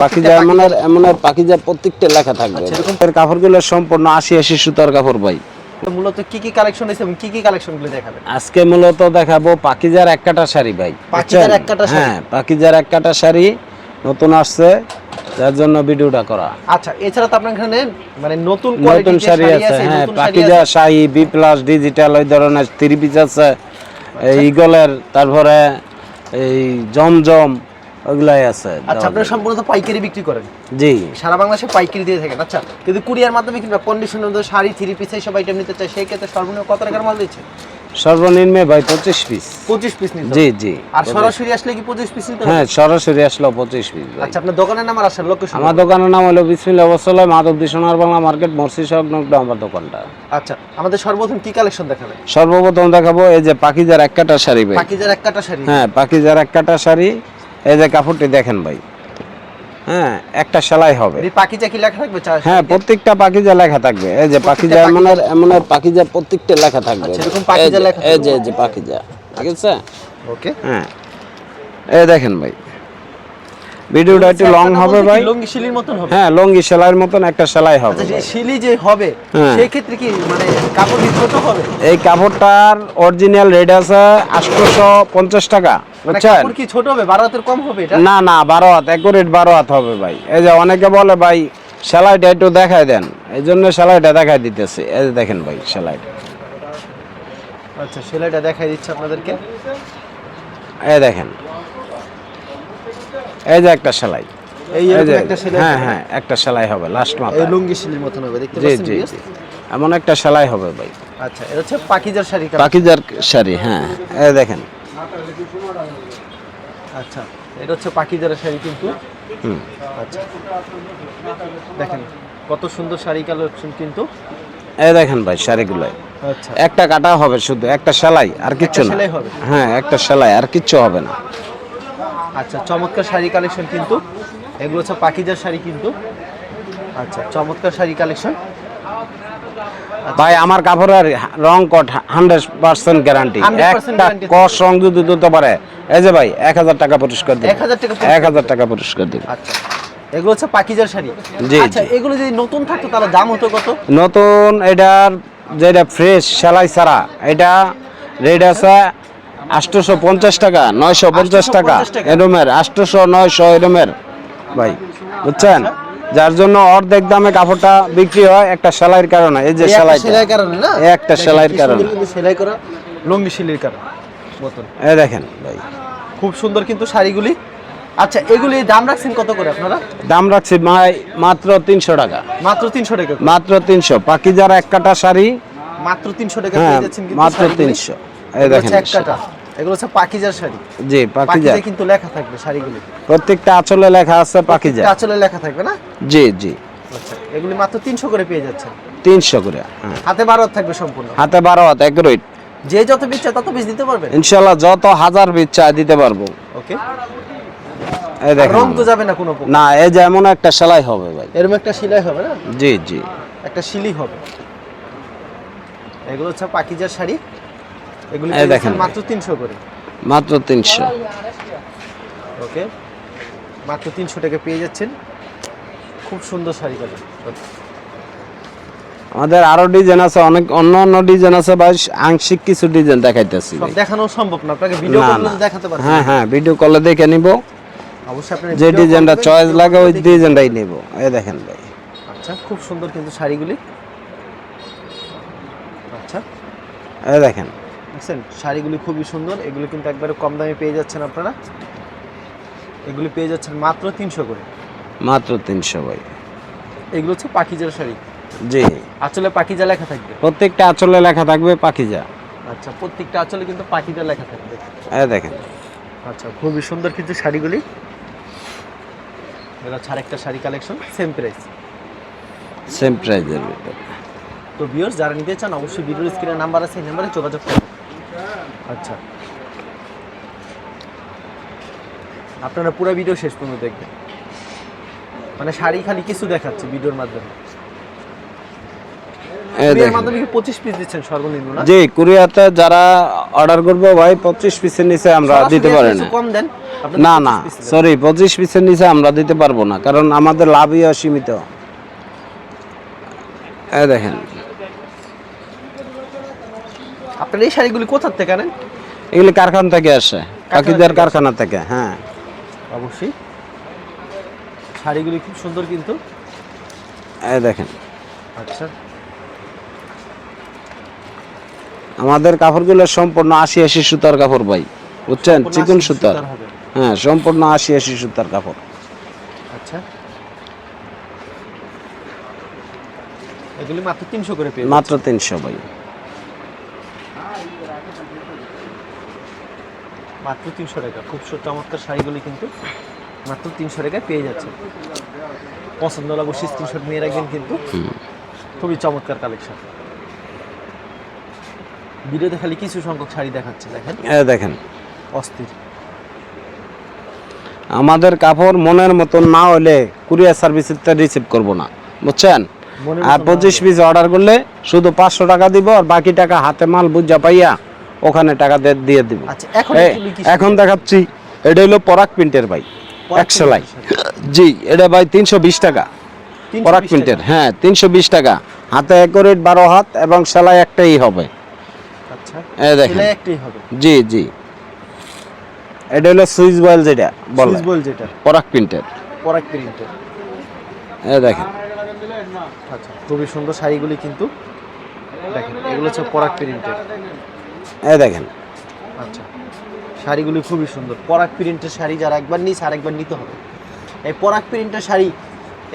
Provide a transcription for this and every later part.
পাখিজা এমনের এমনের পাখিজা প্রত্যেকটা লেখা থাকবে। আচ্ছা, এর কাপড়গুলো সম্পূর্ণ আশি আশি সুতার কাপড় ভাই। মূলত কি কি কালেকশন আছে এবং কি কি কালেকশনগুলো দেখাবেন? আজকে মূলত দেখাবো পাখিজার এক কাটা শাড়ি ভাই বুঝছেন? এক কাটা শাড়ি? হ্যাঁ পাখিজার এক কাটা শাড়ি নতুন আসছে যার জন্য ভিডিওটা করা। আচ্ছা এছাড়া তো আপনার এখানে মানে নতুন নতুন শাড়ি আছে হ্যাঁ নতুন শাড়ি বি প্লাস ডিজিটাল ওই ধরনের থ্রি পিস আছে। ইগলের তারপরে এই জমজম ওগুলাই আছে আচ্ছা আপনারা সম্পূর্ণ পাইকারি বিক্রি করেন? জি। সারা বাংলাদেশে পাইকারি দিয়ে থাকেন আচ্ছা। কিন্তু কুরিয়ার মাধ্যমে কিংবা কন্ডিশনের মধ্যে শাড়ি থ্রি পিস এইসব আইটেম নিতে চাই সেই ক্ষেত্রে সর্বনিম্ন কত টাকার মাল দিচ্ছে? সর্বনিম্ন ভাই পঁচিশ পিস পঁচিশ পিস নিতে জি জি আর সরাসরি আসলে কি পঁচিশ পিস নিতে হ্যাঁ সরাসরি আসলো পঁচিশ পিস আচ্ছা আপনার দোকানের নাম আর আসার লোকেশন আমার দোকানের নাম হলো বিসমিল্লা অবসলয় মাধবদী সোনার বাংলা মার্কেট মর্সি সংলগ্ন আমার দোকানটা। আচ্ছা আমাদের সর্বপ্রথম কি কালেকশন দেখাবেন? সর্বপ্রথম দেখাবো এই যে পাখিজার এক কাটা শাড়ি ভাই। পাকিজার এক কাটা শাড়ি। হ্যাঁ পাখিজার এক কাটা শাড়ি এই যে কাপড়টি দেখেন ভাই। হ্যাঁ একটা সেলাই হবে। পাকিজা কি লেখা থাকবে? হ্যাঁ প্রত্যেকটা পাখিজা লেখা থাকবে। এই যে পাখিজা পাখিজা- এমনের এমনের পাখিজা প্রত্যেকটা লেখা থাকবে। আচ্ছা, পাখিজা এই যে এই যে পাখিজা ঠিক আছে? ওকে। হ্যাঁ। এই দেখেন ভাই। ভিডিওটা একটু লং হবে ভাই? লঙ্গি শিলির মতন হবে? হ্যাঁ লঙ্গি সেলাইয়ের মতন একটা সেলাই হবে আচ্ছা। শিলি যে হবে হ্যাঁ। সেই ক্ষেত্রে কি মানে কাপড় কি হবে? এই কাপড়টার অরিজিনাল রেট আছে আটশোশো পঞ্চাশ টাকা মানে বুঝছেন? কি ছোট হবে বারো হাতের কম হবে এটা? না না বারো হাত একুরেট বারো হাত হবে ভাই। এই যে অনেকে বলে ভাই সেলাইটা একটু দেখাই দেন। এই জন্য সেলাইটা দেখাই দিতেছে। এই যে দেখেন ভাই সেলাইটা আচ্ছা সেলাইটা দেখাই দিচ্ছে আপনাদেরকে। এই দেখেন। এই যে একটা সেলাই। এই এই হ্যাঁ হ্যাঁ একটা সেলাই হবে লাস্ট এই মাথা লুঙ্গি শিলির মতন হবে দেখতে পাচ্ছেন জি জি। এমন একটা সেলাই হবে ভাই। আচ্ছা এটা হচ্ছে পাকিজার শাড়ি। পাখিজার শাড়ি হ্যাঁ। এই দেখেন। আচ্ছা এটা হচ্ছে পাকিজার শাড়ি কিন্তু। হুম। আচ্ছা দেখেন কত সুন্দর শাড়ি কালেকশন কিন্তু। এই দেখেন ভাই শাড়িগুলোয় আচ্ছা। একটা কাটা হবে শুধু একটা সেলাই আর কিচ্ছু না? হ্যাঁ একটা সেলাই আর কিচ্ছু হবে না। আচ্ছা চমৎকার শাড়ি কালেকশন কিন্তু। এগুলো হচ্ছে পাকিজার শাড়ি কিন্তু। আচ্ছা চমৎকার শাড়ি কালেকশন ভাই আমার কাপড়ের রং কট হান্ড্রেড পার্সেন্ট গ্যারান্টি 100% একটা কস রং যদি দিতে পারে এই যে ভাই এক হাজার টাকা পুরস্কার দিন 1000 টাকা পুরস্কার এক হাজার টাকা পুরস্কার দিন আচ্ছা এগুলো হচ্ছে পাকিজার শাড়ি। জি, আচ্ছা এগুলো যদি নতুন থাকতো তাহলে দাম হতো কত? নতুন এটার যেটা ফ্রেশ সেলাই ছাড়া এটা রেট আছে আটশোশো পঞ্চাশ টাকা নয়শো পঞ্চাশ টাকা। 850 টাকা। এরমের আটশোশো নয়শো এরমের। ভাই বুঝছেন? যার জন্য অর্ধেক দামে কাপড়টা বিক্রি হয় একটা সেলাইয়ের কারণে। এই যে সেলাই কারণে না? একটা সেলাইয়ের কারণে। সেলাই করা লঙ্গি কারণে এই দেখেন ভাই। খুব সুন্দর কিন্তু শাড়িগুলি। আচ্ছা এগুলি দাম রাখছেন কত করে আপনারা? দাম রাখছি মাত্র তিনশো টাকা। মাত্র তিনশো টাকা মাত্র তিনশো। পাখি যারা এক কাটা শাড়ি মাত্র তিনশো টাকা হ্যাঁ মাত্র তিনশো। এই দেখেন হচ্ছে এক কাটা। এগুলো হচ্ছে পাকিজার শাড়ি। জি পাকিজা। কিন্তু লেখা থাকবে শাড়িগুলি। প্রত্যেকটা আঁচলে লেখা আছে পাখি আঁচলে লেখা থাকবে না? জি জি। আচ্ছা এগুলি মাত্র তিনশো করে পেয়ে যাচ্ছেন তিনশো করে হ্যাঁ। হাতে বারো হাত থাকবে সম্পূর্ণ। হাতে বারো হাত এক রইট। যে যত পিস চায় তত পিস দিতে পারবেন ইনশাল্লাহ যত হাজার বীজ চা দিতে পারব। ওকে। এই দেখেন। রং তো যাবে না কোনো না এই যে এমন একটা সেলাই হবে ভাই। এরকম একটা সেলাই হবে না? জি জি। একটা শিলি হবে। এগুলো হচ্ছে পাকিজার শাড়ি। এগুলি দেখেন। মাত্র তিনশো করে। মাত্র তিনশো। ওকে। মাত্র তিনশো টাকা পেয়ে যাচ্ছেন। খুব সুন্দর শাড়ি কালার। আমাদের আরও ডিজাইন আছে অনেক অন্য অন্য ডিজাইন আছে ভাই আংশিক কিছু ডিজাইন দেখাইতেছি। সব দেখানো সম্ভব না আপনাকে ভিডিও তো দেখাতে পারবেন হ্যাঁ হ্যাঁ ভিডিও কলে দেখে নিব। অবশ্যই আপনি যে ডিজাইনটা চয়েস লাগে ওই ডিজাইনটাই নিব। এই দেখেন ভাই। আচ্ছা খুব সুন্দর কিন্তু শাড়িগুলি। আচ্ছা। এই দেখেন। দেখছেন? শাড়িগুলি খুবই সুন্দর। এগুলো কিন্তু একবারে কম দামে পেয়ে যাচ্ছেন আপনারা। এগুলি পেয়ে যাচ্ছেন মাত্র তিনশো করে। মাত্র তিনশো ভাই এগুলো হচ্ছে পাকিজার শাড়ি। জি। আঁচলে পাকিজা লেখা থাকবে? প্রত্যেকটা আঁচলে লেখা থাকবে পাখিজা আচ্ছা প্রত্যেকটা আঁচলে কিন্তু পাকিজা লেখা থাকবে। এই দেখেন। আচ্ছা খুবই সুন্দর কিন্তু শাড়িগুলি। এটা হচ্ছে আরেকটা sari collection same price same প্রাইজের ভিতরে। তো ভিউয়ার্স যারা নিতে চান অবশ্যই ভিডিওর স্ক্রিনে নাম্বার আছে এই নাম্বারে যোগাযোগ করুন। আচ্ছা। আপনারা পুরো ভিডিও শেষ পর্যন্ত দেখবেন। মানে শাড়ি খালি কিছু দেখাচ্ছে ভিডিওর মাধ্যমে। জি কুরিয়াতে যারা অর্ডার করব ভাই পঁচিশ পিসের নিচে আমরা দিতে পারি না। না না সরি পঁচিশ পিসের নিচে আমরা দিতে পারব না কারণ আমাদের লাভই অসীমিত। দেখেন। আপনার এই শাড়িগুলি কোথার থেকে আনেন? এগুলি কারখানা থেকে আসে থেকে কারখানা থেকে হ্যাঁ। অবশ্যই। শাড়িগুলি খুব সুন্দর কিন্তু। এই দেখেন। আচ্ছা। আমাদের কাপড়গুলো সম্পূর্ণ আশি আশি সুতার কাপড় ভাই বুঝছেন? চিকন সুতার। হ্যাঁ সম্পূর্ণ আশি আশি সুতার কাপড়। আচ্ছা। এগুলি মাত্র তিনশো করে মাত্র তিনশো ভাই। মাত্র তিনশো টাকা। খুব চমৎকার শাড়িগুলি কিন্তু মাত্র তিনশো টাকায় পেয়ে যাচ্ছে। পছন্দ হলে অবশ্যই স্ক্রিনশট নিয়ে রাখবেন কিন্তু। খুবই চমৎকার কালেকশন ভিডিওতে খালি কিছু সংখ্যক শাড়ি দেখাচ্ছে দেখেন। এই দেখেন। অস্থির। আমাদের কাপড় মনের মতন না হলে কুরিয়ার সার্ভিসটা রিসিভ করব না। বুঝছেন? আর পঁচিশ পিস অর্ডার করলে শুধু পাঁচশো টাকা দিব আর বাকি টাকা হাতে মাল বুঝা পাইয়া ওখানে টাকা দিয়ে দিব। আচ্ছা এখন দেখাচ্ছি এটা হলো পরাগ প্রিন্টের ভাই এক সেলাই। জি এটা ভাই তিনশো বিশ টাকা। পরাগ প্রিন্টের হ্যাঁ তিনশো বিশ টাকা। হাতে একুরেট বারো হাত এবং সেলাই একটাই হবে। আচ্ছা সেলাই একটাই হবে। জি জি। এটা হলো সুইচ বয়েল যেটা বলে। পরাগ প্রিন্টের। পরাগ প্রিন্টের। এই দেখেন। আচ্ছা খুবই সুন্দর শাড়িগুলি কিন্তু। দেখেন এগুলো হচ্ছে পরাগ প্রিন্টের। হ্যাঁ দেখেন। আচ্ছা শাড়িগুলি খুবই সুন্দর। পরাগ প্রিন্টের শাড়ি যারা একবার নিস আর একবার নিতে হবে। এই পরাগ প্রিন্টের শাড়ি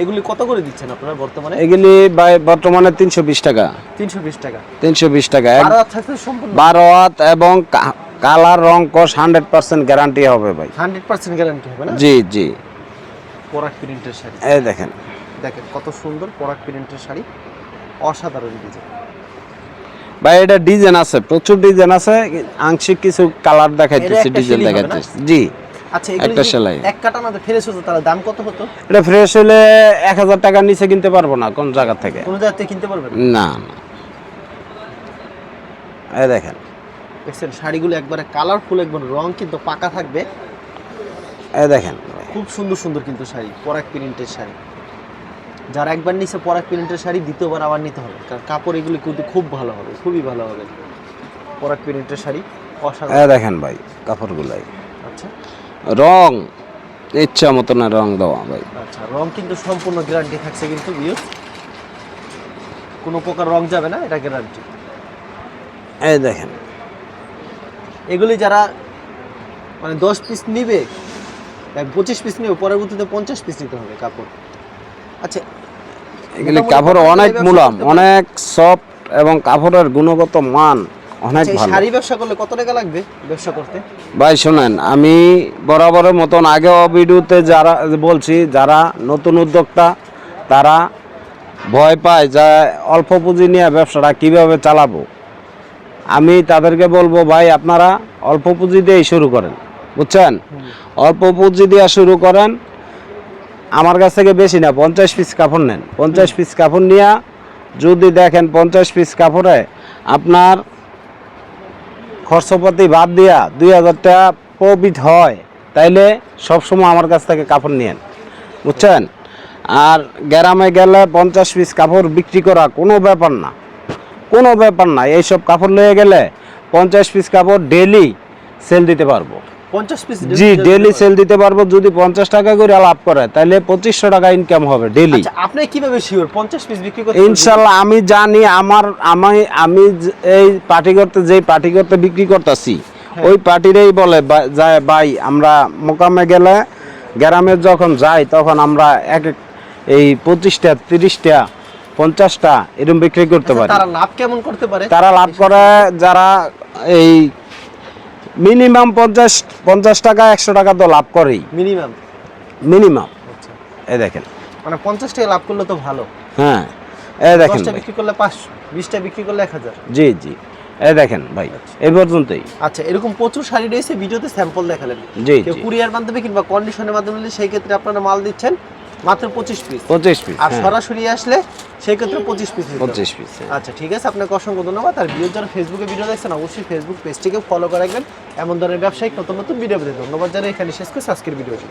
এগুলি কত করে দিচ্ছেন আপনারা বর্তমানে? এগুলি বর্তমানে তিনশো বিশ টাকা। তিনশো বিশ টাকা। তিনশো বিশ টাকা। বারো হাত এবং কালার রং কস হান্ড্রেড পার্সেন্ট গ্যারান্টি হবে ভাই। হান্ড্রেড পার্সেন্ট গ্যারান্টি হবে না? জি জি। পরাগ প্রিন্টের শাড়ি। এই দেখেন। দেখেন কত সুন্দর পরাগ প্রিন্টের শাড়ি। অসাধারণ ডিজাইন। ভাই এটা ডিজাইন আছে প্রচুর ডিজাইন আছে আংশিক কিছু কালার দেখাইতেছি ডিজাইন? দেখাইতেছি। জি। আচ্ছা একটা সেলাই। এক কাটা না ফেরেস হতো? তাহলে দাম কত হতো? এটা ফ্রেশ হলে এক হাজার টাকার নিচে কিনতে পারব না কোন জায়গা থেকে? কোনো জায়গা থেকে কিনতে পারবেন? না না। এই দেখেন। দেখছেন শাড়িগুলো একবারে কালারফুল একবার রং কিন্তু পাকা থাকবে। এই দেখেন। খুব সুন্দর সুন্দর কিন্তু শাড়ি পরাগ প্রিন্টের শাড়ি। যারা একবার নিচে পরাগ প্রিন্টের শাড়ি দ্বিতীয়বার আবার নিতে হবে। কারণ কাপড় এগুলো কিন্তু খুব ভালো হবে খুবই ভালো হবে। পরাগ প্রিন্টের শাড়ি অসাধারণ। দেখেন ভাই কাপড়গুলাই। আচ্ছা। রং ইচ্ছা মতন রং দেওয়া ভাই। আচ্ছা রং কিন্তু সম্পূর্ণ গ্যারান্টি থাকছে কিন্তু ভিউজ কোনো প্রকার রং যাবে না এটা গ্যারান্টি এই দেখেন। এগুলি যারা মানে দশ পিস নিবে পঁচিশ পিস নেবে পরবর্তীতে পঞ্চাশ পিস নিতে হবে কাপড়। আচ্ছা এগুলি কাপড় অনেক মুলাম অনেক সফট এবং কাপড়ের গুণগত মান অনেক আচ্ছা, ভালো। শাড়ি ব্যবসা করলে কত টাকা লাগবে ব্যবসা করতে? ভাই শোনেন আমি বরাবরের মতন আগে ভিডিওতে যারা বলছি যারা নতুন উদ্যোক্তা তারা ভয় পায় যে অল্প পুঁজি নিয়ে ব্যবসাটা কীভাবে চালাবো। আমি তাদেরকে বলব ভাই আপনারা অল্প পুঁজি দিয়েই শুরু করেন বুঝছেন? অল্প পুঁজি দিয়ে শুরু করেন আমার কাছ থেকে বেশি না, পঞ্চাশ পিস কাপড় নেন। পঞ্চাশ পিস কাপড় নিয়ে যদি দেখেন পঞ্চাশ পিস কাপড়ে আপনার খরচপাতি বাদ দিয়া দুই হাজার টাকা প্রফিট হয়, তাইলে সবসময় আমার কাছ থেকে কাপড় নিয়েন। বুঝছেন? আর গ্রামে গেলে পঞ্চাশ পিস কাপড় বিক্রি করা কোনো ব্যাপার না। কোনো ব্যাপার না, এইসব কাপড় লয়ে গেলে পঞ্চাশ পিস কাপড় ডেলি সেল দিতে পারব। পিস জি ডেলি সেল দিতে পারব যদি পঞ্চাশ টাকা করে লাভ করে তাহলে পঁচিশশো টাকা ইনকাম হবে ডেলি আচ্ছা আপনি কীভাবে শিওর পঞ্চাশ পিস বিক্রি করতে পারবেন? ইনশাল্লাহ আমি জানি আমার আমি আমি এই পার্টি করতে যেই পার্টি করতে বিক্রি করতেছি ওই পার্টিরই বলে যায় ভাই আমরা মোকামে গেলে গ্রামে যখন যাই তখন আমরা এক এক এই পঁচিশটা তিরিশটা পঞ্চাশটা এরকম বিক্রি করতে আচ্ছা, পারি। তারা লাভ কেমন করতে পারে? তারা লাভ করে। যারা এই মিনিমাম পঞ্চাশ পঞ্চাশ টাকা একশো টাকা তো লাভ করেই। মিনিমাম? মিনিমাম। আচ্ছা। এই দেখেন। মানে পঞ্চাশ টাকা লাভ করলে তো ভালো। হ্যাঁ এই দেখেন বিক্রি করলে পাঁচশো বিশটা বিক্রি করলে এক হাজার। জি জি। এই দেখেন ভাই এই পর্যন্তই। আচ্ছা এরকম প্রচুর শাড়ি রয়েছে ভিডিওতে স্যাম্পল দেখালেন। জি কুরিয়ার মাধ্যমে কিংবা কন্ডিশনের মাধ্যমে সেই ক্ষেত্রে আপনারা মাল দিচ্ছেন মাত্র পঁচিশ পিস পঁচিশ পিস আর সরাসরি আসলে সেই ক্ষেত্রে পঁচিশ পিস পঁচিশ পিস আচ্ছা ঠিক আছে আপনাকে অসংখ্য ধন্যবাদ। আর ভিডিও যারা ফেসবুকে ভিডিও দেখছেন অবশ্যই ফেসবুক পেজটিকে ফলো করে রাখবেন। এমন ধরনের ব্যবসায়িক নতুন নতুন ভিডিও পেতে ধন্যবাদ যারা এখানে শেষ করে আজকের ভিডিওটি